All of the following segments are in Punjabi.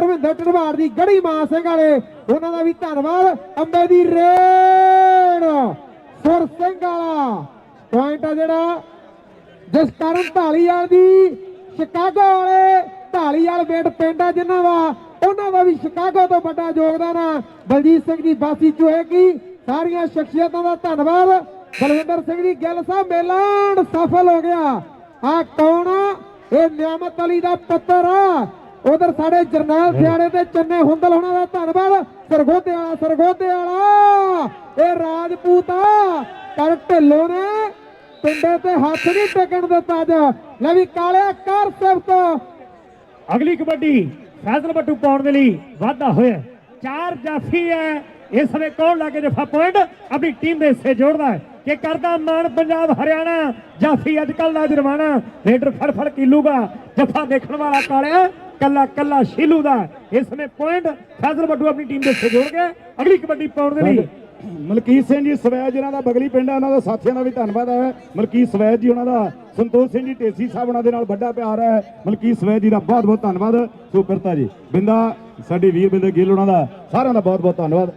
ਧਰਮਿੰਦਰ ਢੜਵਾੜ ਦੀ ਗੜੀ ਮਾਂ ਸਿੰਘ ਵਾਲੇ, ਉਹਨਾਂ ਦਾ ਵੀ ਧੰਨਵਾਦ। ਅੰਬੇ ਦੀ ਰੇਡ ਸੁਰ ਸਿੰਘ ਵਾਲਾ। ਪੁਆਇੰਟ ਆ ਜਿਹੜਾ ਜਿਸ ਕਾਰਨ ਢਾਲੀਵਾਲ ਦੀ ਸ਼ਿਕਾਗੋ ਵਾਲੇ ਢਾਲੀਵਾਲ ਵੇਟ ਪਿੰਡ ਆ ਜਿਨ੍ਹਾਂ ਦਾ, ਉਹਨਾਂ ਦਾ ਵੀ ਸ਼ਿਕਾਗੋ ਤੋਂ ਵੱਡਾ ਯੋਗਦਾਨ ਆ। ਬਲਜੀਤ ਸਿੰਘ ਦੀ ਬਾਸੀ ਚੋਏਗੀ ਸਾਰੀਆਂ ਸ਼ਖਸੀਅਤਾਂ ਦਾ ਧੰਨਵਾਦ। ਬਲਵਿੰਦਰ ਸਿੰਘ ਜੀ ਗਿੱਲ ਸਾਹਿਬ ਮੇਲਾਨ ਸਫਲ ਹੋ ਗਿਆ। ਆ ਕੌਣ ਇਹ ਨਿਆਮਤ ਅਲੀ ਦਾ ਪੁੱਤਰ ਆ। ਉਧਰ ਸਾਡੇ ਜਰਨੈਲ ਸਿਆੜੇ ਤੇ ਚੰਨੇ ਹੁੰਦਲ ਹੋਣਾ ਦਾ ਧੰਨਵਾਦ। ਸਰਗੋਧੇ ਵਾਲਾ ਸਰਗੋਧੇ ਵਾਲਾ। ਇਹ ਰਾਜਪੂਤ ਕਰ ਢਿੱਲੋਂ ਨੇ। ਪਿੰਡੇ ਤੇ ਹੱਥ ਨਹੀਂ ਟਿਕਣ ਦਿੱਤਾ ਅੱਜ। ਲੈ ਵੀ ਕਾਲਿਆ ਕਰ ਸਿਫਤ। ਅਗਲੀ ਕਬੱਡੀ ਫੈਜ਼ਲ ਬੱਟੂ ਪਾਉਣ ਦੇ ਲਈ ਵਾਧਾ ਹੋਇਆ। ਚਾਰ ਜਾਫੀ ਹੈ। ਇਸ ਸਮੇਂ ਕੌਣ ਲਾ ਕੇ ਜਫਾ ਪੁਆਇੰਟ? ਆਪਣੀ ਟੀਮ ਦੇ ਹਿੱਸੇ ਜੋੜਦਾ ਹੈ। ਕਿ ਕਰਦਾ ਮਾਨ ਪੰਜਾਬ, ਹਰਿਆਣਾ। ਜਾਫੀ ਅੱਜ ਕੱਲ ਦਾ ਜਰਮਾਨਾ। ਰੇਡਰ ਫੜ ਫੜ ਕੀਲੂਗਾ ਜਫਾ ਦੇਖਣ ਵਾਲਾ ਕਾਲਿਆ। ਕੱਲਾ ਕੱਲਾ ਸ਼ੀਲੂ ਦਾ ਇਸ ਸਮੇਂ ਪੁਆਇੰਟ ਫੈਜ਼ਲ ਬੱਟੂ ਆਪਣੀ ਟੀਮ ਦੇ ਜੋੜ ਕੇ ਅਗਲੀ ਕਬੱਡੀ ਪਾਉਣ ਦੇ ਲਈ ਮਲਕੀਤ ਸਿੰਘ ਜੀ ਸਵੈਜ ਜਿਨ੍ਹਾਂ ਦਾ ਬਗਲੀ ਪਿੰਡ ਹੈ ਉਹਨਾਂ ਦਾ ਸਾਥੀਆਂ ਦਾ ਵੀ ਧੰਨਵਾਦ ਹੈ। ਮਲਕੀਤ ਸਵੈਜ ਜੀ ਉਹਨਾਂ ਦਾ ਸੰਤੋਖ ਸਿੰਘ ਜੀ ਢੇਸੀ ਸਾਹਿਬ ਉਹਨਾਂ ਦੇ ਨਾਲ ਵੱਡਾ ਪਿਆਰ ਹੈ। ਮਲਕੀਤ ਸਵੈਜ ਜੀ ਦਾ ਬਹੁਤ ਬਹੁਤ ਧੰਨਵਾਦ। ਸੁਪਰਤਾ ਜੀ ਬਿੰਦਾ ਸਾਡੇ ਵੀਰ ਬਿੰਦਰ ਗਿੱਲ ਉਹਨਾਂ ਦਾ ਸਾਰਿਆਂ ਦਾ ਬਹੁਤ ਬਹੁਤ ਧੰਨਵਾਦ।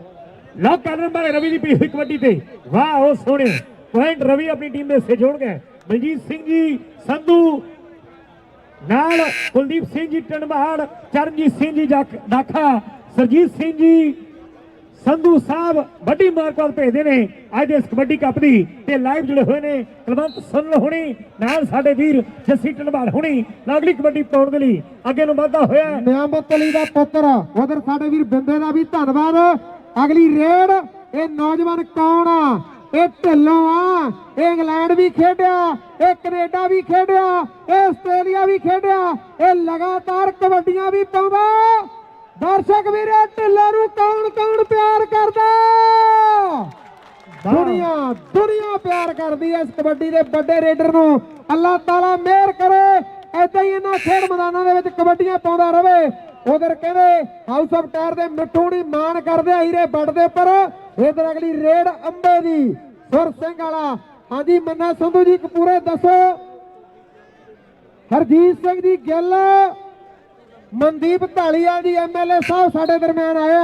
ਲਓ ਕਰਨ ਬਾਰੇ ਰਵੀ ਦੀ ਪਈ ਹੋਈ ਕਬੱਡੀ ਤੇ। ਵਾਹ ਉਹ ਸੋਹਣੇ। ਪੁਆਇੰਟ ਰਵੀ ਆਪਣੀ ਟੀਮ ਦੇ ਜੋੜ ਗਏ ਬਲਜੀਤ ਸਿੰਘ ਜੀ ਸੰਧੂ ਨਾਲ ਕੁਲਦੀਪ ਸਿੰਘ ਜੀ ਟੰਡਵਾੜ ਚਰਨਜੀਤ ਸਿੰਘ ਜੀ ਦਾਖਾ ਸਰਜੀਤ ਸਿੰਘ ਜੀ, ਸੰਧੂ ਸਾਹਿਬ ਵੱਡੀ ਮਾਰਕਵਾਲ ਭੇਜਦੇ ਨੇ ਅੱਜ ਇਸ ਕਬੱਡੀ ਕੱਪ ਦੀ ਤੇ ਲਾਈਵ ਜੁੜੇ ਹੋਏ ਨੇ ਕੁਲਵੰਤ ਸੁਨਲ ਹੁਣੀ, ਨਾਲ ਸਾਡੇ ਵੀਰ ਜੱਸੀ ਟੰਡਵਾੜ ਹੁਣੀ। ਅਗਲੀ ਕਬੱਡੀ ਪਾਉਣ ਦੇ ਲਈ ਅੱਗੇ ਨੂੰ ਵਾਧਾ ਹੋਇਆ ਨਿਆਮਤ ਅਲੀ ਦਾ ਪੁੱਤਰ, ਉਧਰ ਸਾਡੇ ਵੀਰ ਬਿੰਦੇ ਦਾ ਵੀ ਧੰਨਵਾਦ। ਅਗਲੀ ਰੇਡ, ਇਹ ਨੌਜਵਾਨ ਕੌਣ ਆ? ਇਹ ਢਿੱਲੋਂ ਆ। ਇਹ ਇੰਗਲੈਂਡ ਵੀ ਖੇਡਿਆ ਇਹ ਕੈਨੇਡਾ ਵੀ ਖੇਡਿਆ ਇਹ ਆਸਟ੍ਰੇਲੀਆ ਵੀ ਖੇਡਿਆ ਇਹ ਲਗਾਤਾਰ ਕਬੱਡੀਆਂ ਵੀ ਪਾਉਂਦਾ। ਦਰਸ਼ਕ ਵੀਰੇ ਢਿੱਲੋਂ ਨੂੰ ਕੌਣ ਕੌਣ ਪਿਆਰ ਕਰਦਾ? ਦੁਨੀਆ ਦੁਨੀਆ ਪਿਆਰ ਕਰਦੀ ਹੈ ਇਸ ਕਬੱਡੀ ਦੇ ਵੱਡੇ ਰੇਡਰ ਨੂੰ। ਅੱਲਾਹ ਤਾਲਾ ਮਿਹਰ ਕਰੇ ਐਦਾਂ ਹੀ ਇਹਨਾਂ ਖੇਡ ਮੈਦਾਨਾਂ ਦੇ ਵਿੱਚ ਕਬੱਡੀਆਂ ਪਾਉਂਦਾ ਰਵੇ। ਉਧਰ ਕਹਿੰਦੇ ਹਾਊਸ ਆਫ ਟਾਇਰ ਦੇ ਮਿੱਠੂਣੀ ਮਾਣ ਕਰਦੇ ਆ ਹੀਰੇ ਵੱਡ ਦੇ ਪਰ ਇਧਰ ਅਗਲੀ ਰੇਡ ਅੰਬੇ ਦੀ ਸੁਰ ਸਿੰਘ ਵਾਲਾ ਹਾਂਜੀ, ਮੰਨਾ ਸੰਧੂ ਜੀ ਕਪੂਰੇ ਦੱਸੋ। ਹਰਜੀਤ ਸਿੰਘ ਦੀ ਗਿੱਲ, ਮਨਦੀਪ ਢਾਲੀਵਾਲ ਜੀ ਐਮਐਲਏ ਸਾਹਿਬ ਸਾਡੇ ਦਰਮਿਆਨ ਆਇਆ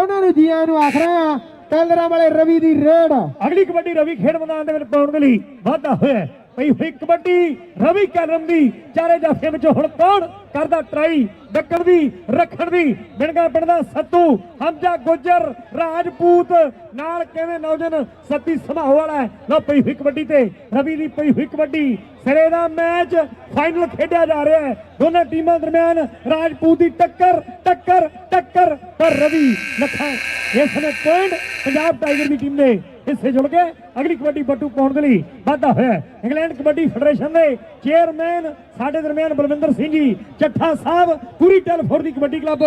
ਉਹਨਾਂ ਨੂੰ ਜੀਆਂ ਨੂੰ ਆਖ ਰਹੇ ਆ ਕੈਲਰਾਂ ਵਾਲੇ ਰਵੀ ਦੀ ਰੇਡ। ਅਗਲੀ ਕਬੱਡੀ ਰਵੀ ਖੇਡ ਮੈਦਾਨ ਦੇ ਵਿੱਚ ਪਾਉਣ ਦੇ ਲਈ ਵਾਧਾ ਹੋਇਆ ਪਈ ਹੋਈ ਕਬੱਡੀ ਰਵੀ ਕਲਮ ਦੀ, ਚਾਰੇ ਜਾਫੇ ਵਿੱਚ ਹੁਣ ਕੌਣ ਕਰਦਾ ਟਰਾਈ ਡੱਕਣ ਦੀ ਰੱਖਣ ਦੀ ਬਿਣਗਾ ਪਿੰਡ ਸੱਤੂ, ਹਮਜਾ ਗੁੱਜਰ, ਰਾਜਪੂਤ। ਨਾਲ ਕਹਿੰਦੇ ਨੌਜਨ ਸੱਤੀ ਸੁਭਾਅ ਵਾਲਾ ਲਓ ਪਈ ਹੋਈ ਕਬੱਡੀ ਤੇ। ਰਵੀ ਦੀ ਪਈ ਹੋਈ ਕਬੱਡੀ। ਸਿਰੇ ਦਾ ਮੈਚ ਫਾਈਨਲ ਖੇਡਿਆ ਜਾ ਰਿਹਾ ਹੈ। ਦੋਨਾਂ ਟੀਮਾਂ ਦਰਮਿਆਨ ਰਾਜਪੂਤ ਦੀ ਟੱਕਰ ਟੱਕਰ ਟੱਕਰ। ਪਰ ਰਵੀ ਲੱਖਾਂ ਇਸ ਸਮੇਂ ਪੁਆਇੰਟ ਪੰਜਾਬ ਟਾਈਗਰ ਦੀ ਟੀਮ ਨੇ ਹਿੱਸੇ ਜੁੜ ਕੇ ਅਗਲੀ ਕਬੱਡੀ ਬੱਟੂ ਪਾਉਣ ਦੇ ਲਈ ਵਾਧਾ ਹੋਇਆ ਇੰਗਲੈਂਡ ਕਬੱਡੀ ਫੈਡਰੇਸ਼ਨ ਦੇ ਚੇਅਰਮੈਨ ਸਾਡੇ ਦਰਮਿਆਨ ਬਲਵਿੰਦਰ ਸਿੰਘ ਜੀ ਚੱਠਾ ਸਾਹਿਬ, ਪੂਰੀ ਟੈਲਫੋਰ ਦੀ ਕਬੱਡੀ ਕਲੱਬ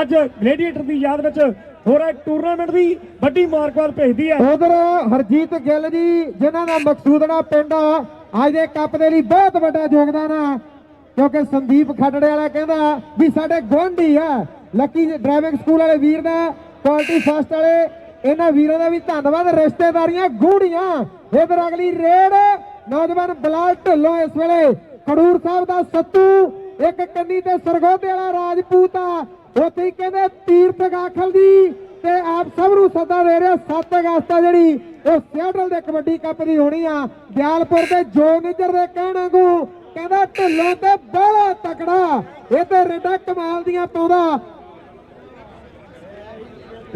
ਅੱਜ ਗਲੇਡੀਏਟਰ ਦੀ ਯਾਦ ਵਿੱਚ ਹੋ ਰਿਹਾ ਟੂਰਨਾਮੈਂਟ ਦੀ ਵੱਡੀ ਮਾਰਕਵਾਲ ਭੇਜਦੀ ਹੈ। ਉਧਰ ਹਰਜੀਤ ਗਿੱਲ ਜੀ, ਜਿਨ੍ਹਾਂ ਦਾ ਮਕਸੂਦਨਾ ਪਿੰਡ ਅੱਜ ਦੇ ਕੱਪ ਦੇ ਲਈ ਬਹੁਤ ਵੱਡਾ ਯੋਗਦਾਨ ਆ। ਕਿਉਂਕਿ ਸੰਦੀਪ ਖੱਟੜੇ ਵਾਲਾ ਕਹਿੰਦਾ ਵੀ ਸਾਡੇ ਗੁਆਂਢੀ ਆ। ਲੱਕੀ ਡਰਾਈਵਿੰਗ ਸਕੂਲ ਵਾਲੇ ਵੀਰ ਦਾ ਕੁਆਲਿਟੀ ਫਸਟ ਵਾਲੇ ਇਹਨਾਂ ਵੀਰਾਂ ਦਾ ਵੀ ਧੰਨਵਾਦ। ਰਿਸ਼ਤੇਦਾਰੀਆਂ ਗੂੜੀਆਂ। ਇਧਰ ਅਗਲੀ ਰੇਡ। ਨੌਜਵਾਨ ਬਲਾਲ ਢਿੱਲੋਂ ਇਸ ਵੇਲੇ ਖਡੂਰ ਸਾਹਿਬ ਦਾ ਸੱਤੂ, ਇੱਕ ਕੰਨੀ ਤੇ ਸਰਗੋਧੇ ਵਾਲਾ ਰਾਜਪੂਤ ਆ। ਉੱਥੇ ਹੀ ਕਹਿੰਦੇ ਤੀਰਥ ਗਾਖਲ ਦੀ ਤੇ ਆਪ ਸਭ ਨੂੰ ਸੱਦਾ ਦੇ ਰਿਹਾ 7 ਅਗਸਤ ਆ ਜਿਹੜੀ। ਉਹ ਸਿਆਟਲ ਦੇ ਕਬੱਡੀ ਕੱਪ ਦੀ ਹੋਣੀ ਆ। ਦਿਆਲਪੁਰ ਦੇ ਜੋ ਨਿੱਜਰ ਦੇ ਕਹਿਣ ਵਾਂਗੂ ਕਹਿੰਦਾ ਢਿੱਲੋਂ ਤੇ ਬੜਾ ਤਕੜਾ। ਇਹ ਤੇ ਰੇਡਾ ਕਮਾਲ ਦੀਆਂ ਪਾਉਂਦਾ।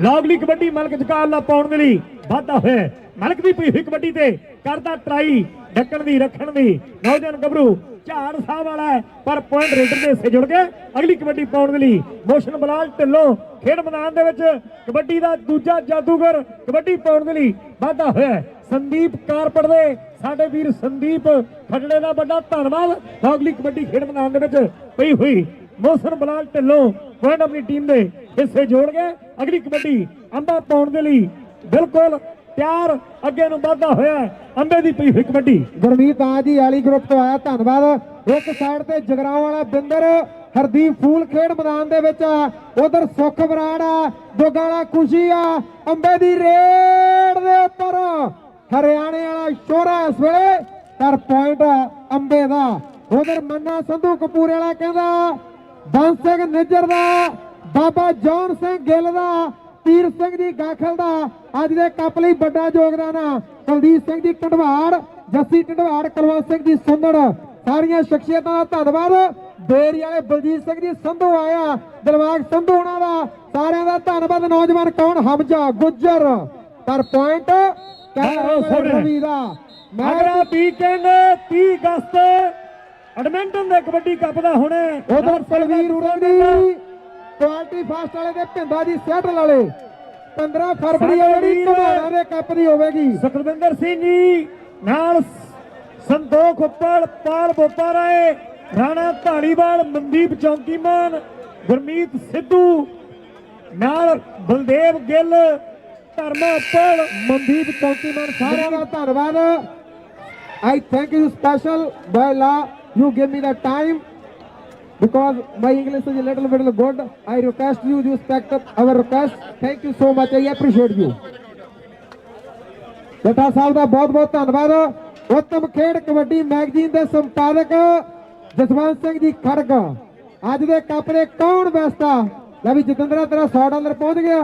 ਲੌਗਲੀ ਕਬੱਡੀ ਮਲਕ ਜਕਾਲਾ ਪਾਉਣ ਦੇ ਲਈ ਵਾਧਾ ਹੋਇਆ ਮਲਕ ਦੀ ਪਈ ਹੋਈ ਕਬੱਡੀ ਤੇ, ਕਰਦਾ ਟਰਾਈ, ਢੱਕਣ ਦੀ ਰੱਖਣ ਦੀ ਨੌਜਵਾਨ ਗੱਭਰੂ, ਝਾੜ ਸਾਹਿਬ ਵਾਲਾ ਪਰ ਪੁਆਇੰਟ ਰੇਡਰ ਦੇ ਹਿੱਸੇ ਜੁੜ ਗਏ। ਅਗਲੀ ਕਬੱਡੀ ਪਾਉਣ ਦੇ ਲਈ ਮੋਸ਼ਨ ਬਲਾਲ ਢਿੱਲੋਂ ਖੇਡ ਮੈਦਾਨ ਦੇ ਵਿੱਚ ਕਬੱਡੀ ਦਾ ਦੂਜਾ ਜਾਦੂਗਰ ਕਬੱਡੀ ਪਾਉਣ ਦੇ ਲਈ ਵਾਧਾ ਹੋਇਆ ਸੰਦੀਪ ਕਾਰਪੜ ਦੇ, ਸਾਡੇ ਵੀਰ ਸੰਦੀਪ ਖੱਡੜੇ ਦਾ ਵੱਡਾ ਧੰਨਵਾਦ। ਲੌਗਲੀ ਕਬੱਡੀ ਖੇਡ ਮੈਦਾਨ ਦੇ ਵਿੱਚ ਪਈ ਹੋਈ ਮੋਸਨ ਬਲਾਲ ਢਿੱਲੋਂ ਪੁਆਇੰਟ ਆਪਣੀ ਟੀਮ ਦੇ ਹਿੱਸੇ ਜੋੜ ਗਏ। ਅਗਲੀ ਕਬੱਡੀ ਅੰਬਾ ਪਾਉਣ ਦੇ ਲਈ ਬਿਲਕੁਲ ਤਿਆਰ, ਅੱਗੇ ਨੂੰ ਵਾਧਾ ਹੋਇਆ ਅੰਬੇ ਦੀ ਪਈ ਹੋਈ ਕਬੱਡੀ। ਗੁਰਮੀਤ ਆ ਜੀ, ਆਲੀ ਗਰੁੱਪ ਤੋਂ ਆਇਆ, ਧੰਨਵਾਦ। ਇੱਕ ਸਾਈਡ ਤੇ ਜਗਰਾਉਂ ਵਾਲਾ ਬਿੰਦਰ, ਹਰਦੀਪ ਫੂਲ ਖੇਡ ਮੈਦਾਨ ਦੇ ਵਿੱਚ ਉਧਰ ਸੁਖ ਬਰਾੜ ਆ, ਦੁੱਗਾ ਖੁਸ਼ੀ ਆ। ਅੰਬੇ ਦੀ ਰੇਡ ਦੇ ਉੱਪਰ ਹਰਿਆਣੇ ਵਾਲਾ ਸ਼ੋਰਾ ਇਸ ਵੇਲੇ, ਪਰ ਪੁਆਇੰਟ ਅੰਬੇ ਦਾ। ਉਧਰ ਮੰਨਾ ਸੰਧੂ ਕਪੂਰੇ ਵਾਲਾ ਕਹਿੰਦਾ ਬੰਸ ਸਿੰਘ ਨਿੱਜਰ ਦਾ ਬਾਬਾ ਜੌਨ ਸਿੰਘ ਗਿੱਲ ਦਾ ਤੀਰ ਸਿੰਘ ਦੀ ਗਾਖਲ ਦਾ ਅੱਜ ਦੇ ਕੱਪ ਲਈ ਵੱਡਾ ਯੋਗਦਾਨ ਆ। ਕੁਲਦੀਪ ਸਿੰਘ ਦੀ ਢੰਡਵਾੜ ਜੱਸੀ ਢੰਡਵਾੜ ਕੁਲਵੰਤ ਸਿੰਘ ਦੀ ਸੁੰਦੜ। ਸਾਰੀਆਂ ਸ਼ਖਸੀਅਤਾਂ ਦਾ ਧੰਨਵਾਦ। ਡੇਰੀ ਵਾਲੇ ਬਲਜੀਤ ਸਿੰਘ ਜੀ ਸੰਧੂ ਆਇਆ ਦਿਲਵਾਗ ਸੰਧੂ ਉਹਨਾਂ ਦਾ। ਸਾਰਿਆਂ ਦਾ ਧੰਨਵਾਦ। ਨੌਜਵਾਨ ਕੌਣ? ਹਮਜਾ ਗੁੱਜਰ। ਪਰ ਪੁਆਇੰਟ ਸੋਹਣਾ। ਰਵੀ ਦਾ। ਮੈਂ ਅਗਲਾ ਵੀਕਐਂਡ 30 ਅਗਸਤ ਐਡਮਿੰਟਨ ਦੇ ਕਬੱਡੀ ਕੱਪ ਦਾ ਹੋਣਾ। ਉਧਰ ਪਲਵੀਰ ਉਰਾਂ ਦੀ ਕੁਆਲਿਟੀ ਫਾਸਟ ਵਾਲੇ ਦੇ ਭਿੰਦਾ ਜੀ ਸਿਆਟਲ ਵਾਲੇ 15 ਫਰਵਰੀ ਜਿਹੜੀ ਘਮਾਣਾ ਦੇ ਕੱਪ ਦੀ ਹੋਵੇਗੀ। ਸੁਖਵਿੰਦਰ ਸਿੰਘ ਜੀ ਨਾਲ ਸੰਤੋਖ ਉੱਪਲ ਪਾਲ ਬੋਪਾ ਰਾਏ ਰਾਣਾ ਢਾਲੀਵਾਲ ਮਨਦੀਪ ਚੌਂਕੀਮਾਨ ਗੁਰਮੀਤ ਸਿੱਧੂ ਨਾਲ ਬਲਦੇਵ ਗਿੱਲ ਧਰਮਾ ਉੱਪਲ ਮਨਦੀਪ ਚੌਕੀਮਾਨ ਸਾਰਿਆਂ ਦਾ ਧੰਨਵਾਦ। ਆਈ ਥੈਂਕ ਯੂ ਸਪੈਸ਼ਲ ਬਾਈ ਲਾ you give me the time because my english is a little bit good. I request you to respect our request. Thank you so much. I appreciate you. ਜੱਟਾ ਸਾਹਿਬ ਦਾ ਬਹੁਤ ਬਹੁਤ ਧੰਨਵਾਦ ਉੱਤਮ ਖੇਡ ਕਬੱਡੀ ਮੈਗਜ਼ੀਨ ਦੇ ਸੰਪਾਦਕ ਜਸਵੰਤ ਸਿੰਘ ਜੀ ਖੜਗ। ਅੱਜ ਦੇ ਕੱਪ ਦੇ ਕੌਣ ਬੈਸਤਾ ਲੈ ਵੀ ਜਤਿੰਦਰਾ, ਤੇਰਾ 100 ਡਾਲਰ ਪਹੁੰਚ ਗਿਆ।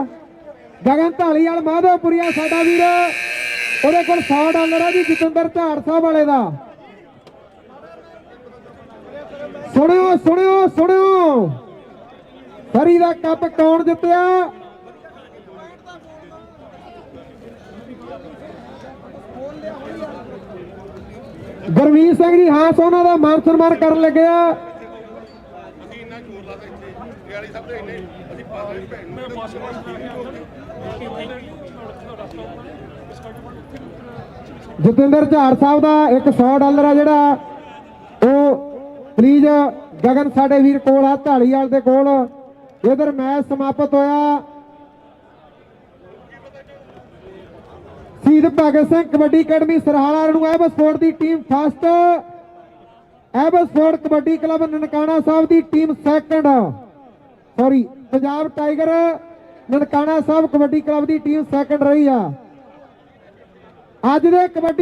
ਗਗਨ ਢਾਲੀਵਾਲ, ਮਾਧੋਪੁਰੀਆ ਸਾਡਾ ਵੀਰ। ਉਹਦੇ ਕੋਲ 100 ਡਾਲਰ ਆ ਜੀ ਜਤਿੰਦਰ ਝਾੜ ਸਾਹਿਬ ਵਾਲੇ ਦਾ। ਸੁਣਿਓ ਸੁਣਿਓ ਸੁਣਿਓ। ਸਰੀ ਦਾ ਕੱਪ ਕੌਣ ਜਿੱਤਿਆ? ਗੁਰਵੀਰ ਸਿੰਘ ਜੀ ਹਾਂ ਸੋਨਾ ਦਾ ਮਾਨ ਸਨਮਾਨ ਕਰਨ ਲੱਗਿਆ ਜਤਿੰਦਰ ਝਾੜ ਸਾਹਿਬ ਦਾ ਇੱਕ 100 ਡਾਲਰ ਆ ਜਿਹੜਾ ਪਲੀਜ਼ ਗਗਨ ਸਾਡੇ ਵੀਰ ਕੋਲ ਆ ਢਾਲੀਵਾਲ ਦੇ ਕੋਲ। ਇਧਰ ਮੈਚ ਸਮਾਪਤ ਹੋਇਆ। ਸ਼ਹੀਦ ਭਗਤ ਸਿੰਘ ਕਬੱਡੀ ਅਕੈਡਮੀ ਸਰਹਾਲਾ ਨੂੰ ਐਬ ਸਪੋਰਟ ਦੀ ਟੀਮ ਫਸਟ। ਐਬ ਸਪੋਰਟ ਕਬੱਡੀ ਕਲੱਬ ਨਨਕਾਣਾ ਸਾਹਿਬ ਦੀ team second. Sorry Punjab tiger Nankana Sahib kabaddi club ਦੀ ਟੀਮ ਸੈਕੰਡ ਰਹੀ ਆ। ਅੱਜ ਦੇ ਕਬੱਡੀ